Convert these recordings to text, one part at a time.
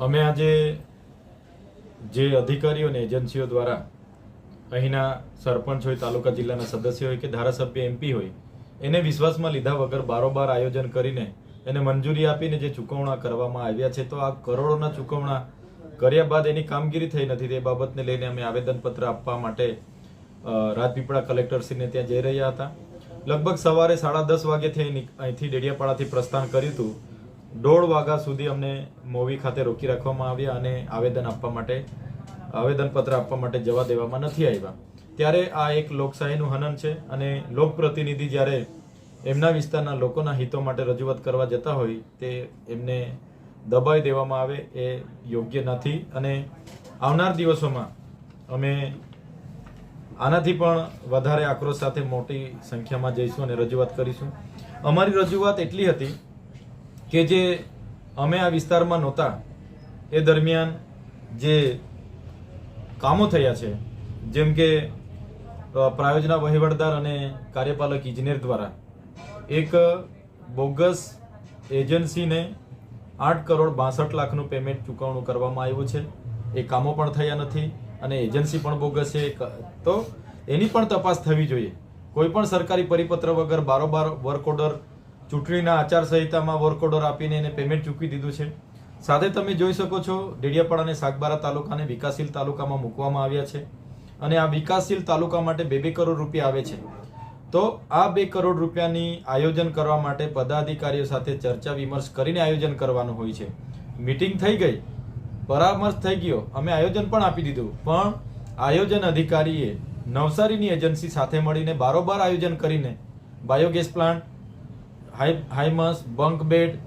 અમે આજે જે અધિકારીઓ અને એજન્સીઓ દ્વારા અહીંના સરપંચ હોય, તાલુકા જિલ્લાના સદસ્ય હોય કે ધારાસભ્ય, એમપી હોય, એને વિશ્વાસમાં લીધા વગર બારોબાર આયોજન કરીને એને મંજૂરી આપીને જે ચૂકવણા કરવામાં આવ્યા છે, તો આ કરોડોના ચૂકવણા કર્યા બાદ એની કામગીરી થઈ નથી. તે બાબતને લઈને અમે આવેદનપત્ર આપવા માટે રાજપીપળા કલેક્ટરશ્રીને ત્યાં જઈ રહ્યા હતા. લગભગ સવારે સાડા દસ વાગ્યાથી અહીં અહીંથી ડેડિયાપાડાથી પ્રસ્થાન કર્યું હતું. દોઢ વાગ્યા સુધી અમને મોવી ખાતે રોકી રાખવામાં આવ્યા અને આવેદન આપવા માટે, આવેદનપત્ર આપવા માટે જવા દેવામાં નથી આવ્યા. ત્યારે આ એક લોકશાહીનું હનન છે અને લોકપ્રતિનિધિ જ્યારે એમના વિસ્તારના લોકોના હિતો માટે રજૂઆત કરવા જતા હોય, તે એમને દબાઈ દેવામાં આવે એ યોગ્ય નથી. અને આવનાર દિવસોમાં અમે આનાથી પણ વધારે આક્રોશ સાથે મોટી સંખ્યામાં જઈશું અને રજૂઆત કરીશું. અમારી રજૂઆત એટલી હતી કે જે અમે આ વિસ્તારમાં નહોતા, એ દરમિયાન જે કામો થયા છે, જેમ કે પ્રાયોજના વહીવટદાર અને કાર્યપાલક ઇજનેર દ્વારા, એક બોગસ એજન્સીને આઠ કરોડ બાસઠ લાખનું પેમેન્ટ ચૂકવણું કરવામાં આવ્યું છે. એ કામો પણ થયા નથી અને એજન્સી પણ બોગસ છે. તો એની પણ તપાસ થવી જોઈએ. કોઈ પણ સરકારી પરિપત્ર વગર બારોબાર વર્ક ઓર્ડર ચૂંટણીના આચારસંહિતામાં વર્ક ઓર્ડર આપીને એને પેમેન્ટ ચૂકવી દીધું છે. સાથે તમે જોઈ શકો છો ડેડિયાપાડા અને સાગબારા તાલુકાને વિકાસશીલ તાલુકામાં મૂકવામાં આવ્યા છે અને આ વિકાસશીલ તાલુકા માટે બે બે કરોડ રૂપિયા આવે છે. તો આ બે કરોડ રૂપિયાની આયોજન કરવા માટે પદાધિકારીઓ સાથે ચર્ચા વિમર્શ કરીને આયોજન કરવાનું હોય છે. મીટિંગ થઈ ગઈ, પરામર્શ થઈ ગયો, અમે આયોજન પણ આપી દીધું. પણ આયોજન અધિકારીએ નવસારીની એજન્સી સાથે મળીને બારોબાર આયોજન કરીને biogas plant high high mast bunk bed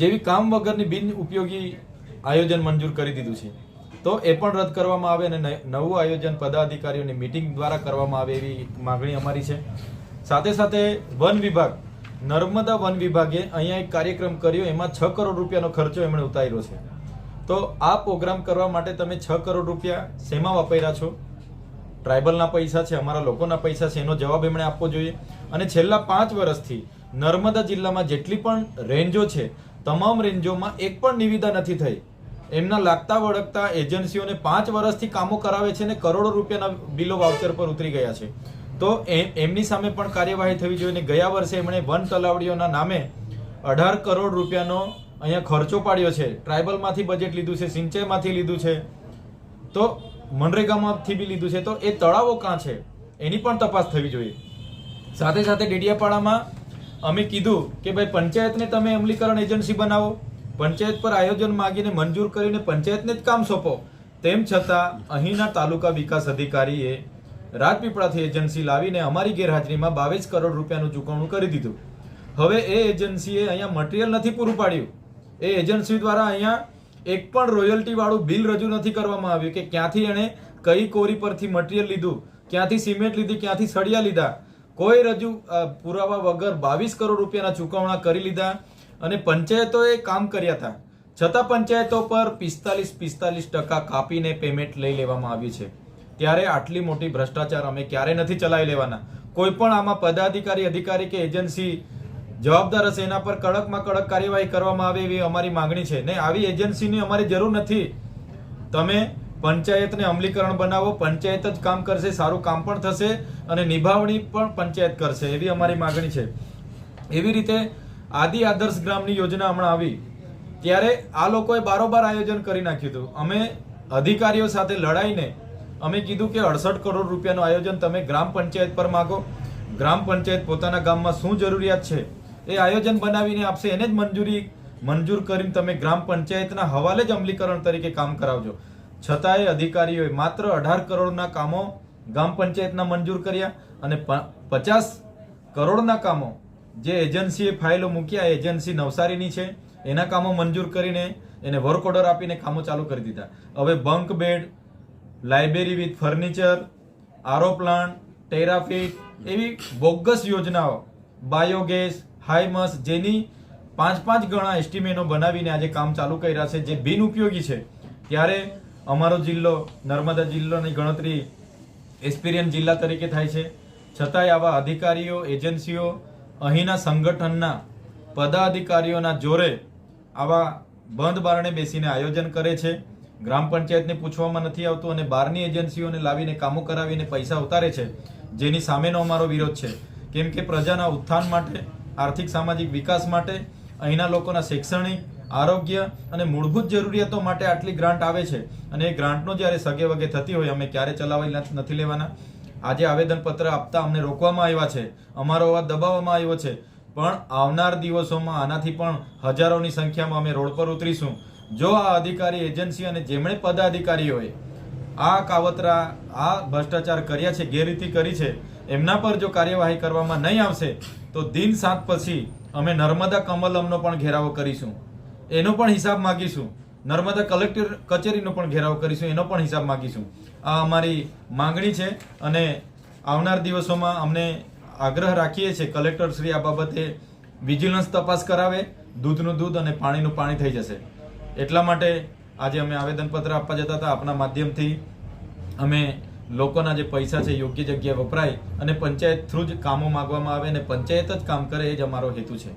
જેવી કામ વગરની બિન ઉપયોગી આયોજન મંજૂર કરી દીધું છે. તો એ પણ રદ કરવામાં આવે અને નવું આયોજન પદાધિકારીઓની મિટિંગ દ્વારા કરવામાં આવે એવી માગણી અમારી છે. સાથે સાથે વન વિભાગ, નર્મદા વન વિભાગે અહીંયા એક કાર્યક્રમ કર્યો, એમાં છ કરોડ રૂપિયાનો ખર્ચો એમણે ઉતાર્યો છે. તો આ પ્રોગ્રામ કરવા માટે તમે છ કરોડ રૂપિયા શેમાં વાપર્યા છો? ટ્રાઇબલના પૈસા છે, અમારા લોકોના પૈસા છે, એનો જવાબ એમણે આપવો જોઈએ. અને છેલ્લા પાંચ વર્ષથી નર્મદા જિલ્લામાં જેટલી પણ રેન્જો છે, તમામ રેન્જોમાં એક પણ નિવેદા નથી થઈ. એમના લાગતા વળગતા એજન્સીઓને પાંચ વર્ષથી કામો કરાવે છે ને કરોડો રૂપિયાના બિલો વાઉચર પર ઉતરી ગયા છે. તો એમની સામે પણ કાર્યવાહી થવી જોઈએ અને ગયા વર્ષે એમણે વન તલાવડીઓના નામે અઢાર કરોડ રૂપિયાનો અહીંયા ખર્ચો પાડ્યો છે. ટ્રાઇબલમાંથી બજેટ લીધું છે, સિંચાઈમાંથી લીધું છે, તો મનરેગામાંથી બી લીધું છે. તો એ તળાવો કાં છે? એની પણ તપાસ થવી જોઈએ. સાથે સાથે ડેડિયાપાડામાં અમે કીધું કે ભાઈ પંચાયતને તમે અમલીકરણ એજન્સી બનાવો. પંચાયત પર આયોજન માગીને મંજૂર કરીને પંચાયતને જ કામ સોંપો. તેમ છતાં અહીંના તાલુકા વિકાસ અધિકારીએ રાજપીપળાથી એજન્સી લાવીને અમારી ગેરહાજરીમાં બાવીસ કરોડ રૂપિયાનું ચૂકવણું કરી દીધું. હવે એ એજન્સીએ અહીંયા મટીરિયલ નથી પૂરું પાડ્યું. એ એજન્સી દ્વારા અહીંયા એક પણ રોયલ્ટીવાળું બિલ રજૂ નથી કરવામાં આવ્યું કે ક્યાંથી એણે કઈ કોરી પરથી મટીરિયલ લીધું, ક્યાંથી સિમેન્ટ લીધી, ક્યાંથી સળિયા લીધા. કોઈ રજૂ પુરાવા વગર બાવીસ કરોડ રૂપિયાના ચૂકવણા કરી લીધા અને પંચાયતોએ કામ કર્યા હતા. છતાં પંચાયતો પર પિસ્તાલીસ પિસ્તાલીસ ટકા કાપીને પેમેન્ટ લઈ લેવામાં આવ્યું છે. ત્યારે આટલી મોટી ભ્રષ્ટાચાર અમે ક્યારે નથી ચલાવી લેવાના. કોઈ પણ આમાં પદાધિકારી, અધિકારી કે એજન્સી જવાબદાર હશે, એના પર કડકમાં કડક કાર્યવાહી કરવામાં આવે એવી અમારી માંગણી છે. ને આવી એજન્સીની અમારી જરૂર નથી. તમે પંચાયતને અમલીકરણ બનાવો, પંચાયત જ કામ કરશે, સારું કામ પણ થશે અને નિભાવણી પણ પંચાયત કરશે, એવી અમારી માગણી છે. એવી રીતે આદિ આદર્શ ગ્રામની યોજના હમણાં આવી. ત્યારે આ લોકોએ બારોબાર આયોજન કરી નાખ્યું હતું. અમે અધિકારીઓ સાથે લડાઈને અમે કીધું કે અડસઠ કરોડ રૂપિયાનું આયોજન તમે ગ્રામ પંચાયત પર માગો. ગ્રામ પંચાયત પોતાના ગામમાં શું જરૂરિયાત છે? એ આયોજન બનાવીને આપશે, એને જ મંજૂરી, મંજૂર કરીને તમે ગ્રામ પંચાયતના હવાલે જ અમલીકરણ તરીકે કામ કરાવજો. છતાંય અધિકારીઓએ માત્ર અઢાર કરોડના કામો ગ્રામ પંચાયતના મંજૂર કર્યા અને પચાસ કરોડના કામો જે એજન્સીએ ફાઇલો મૂક્યા એજન્સી નવસારીની છે, એના કામો મંજૂર કરીને એને વર્ક ઓર્ડર આપીને કામો ચાલુ કરી દીધા. હવે bunk bed library with furniture RO plant ટેરાફિટ એવી બોગસ યોજનાઓ બાયોગેસ હાઈમસ જેની પાંચ પાંચ ગણા એસ્ટિમેટો બનાવીને આજે કામ ચાલુ કર્યા છે, જે બિનઉપયોગી છે. ત્યારે અમારો જિલ્લો નર્મદા જિલ્લાની ગણતરી એક્સપિરિયન્સ જિલ્લા તરીકે થાય છે. છતાંય આવા અધિકારીઓ, એજન્સીઓ, અહીંના સંગઠનના પદાધિકારીઓના જોરે આવા બંધ બારણે બેસીને આયોજન કરે છે. ગ્રામ પંચાયતને પૂછવામાં નથી આવતું અને બહારની એજન્સીઓને લાવીને કામો કરાવીને પૈસા ઉતારે છે. જેની સામેનો અમારો વિરોધ છે. કેમ કે પ્રજાના ઉત્થાન માટે, આર્થિક સામાજિક વિકાસ માટે અહીંના લોકોના શૈક્ષણિક આરોગ્ય અને મૂળભૂત જરૂરિયાતો માટે આટલી ગ્રાન્ટ આવે છે. અને એ ગ્રાન્ટનો જ્યારે સગે વગે થતી હોય, અમે ક્યારે ચલાવી નથી લેવાના. આજે આવેદનપત્ર આપતા અમને રોકવામાં આવ્યા છે. અમારો અવાજ દબાવવામાં આવ્યો છે. પણ આવનાર દિવસોમાં આનાથી પણ હજારોની સંખ્યામાં અમે રોડ પર ઉતરીશું. જો આ અધિકારી એજન્સી અને જેમણે પદાધિકારીઓએ આ કાવતરા, આ ભ્રષ્ટાચાર કર્યા છે, ગેરરીતિ કરી છે, એમના પર જો કાર્યવાહી કરવામાં નહીં આવશે, તો દિન સાત પછી અમે નર્મદા કમલમનો પણ ઘેરાવો કરીશું. એનો પણ હિસાબ માગીશું. નર્મદા કલેક્ટર કચેરીનો પણ ઘેરાવ કરીશું, એનો પણ હિસાબ માગીશું. આ અમારી માંગણી છે અને આવનાર દિવસોમાં અમને આગ્રહ રાખીએ છીએ કલેક્ટર શ્રી આ બાબતે વિજિલન્સ તપાસ કરાવે, દૂધનું દૂધ અને પાણીનું પાણી થઈ જશે. એટલા માટે આજે અમે આવેદનપત્ર આપવા જતા હતા. આપના માધ્યમથી અમે લોકોના જે પૈસા છે, યોગ્ય જગ્યાએ વપરાય અને પંચાયત થ્રુ જ કામો માગવામાં આવે અને પંચાયત જ કામ કરે એ જ અમારો હેતુ છે.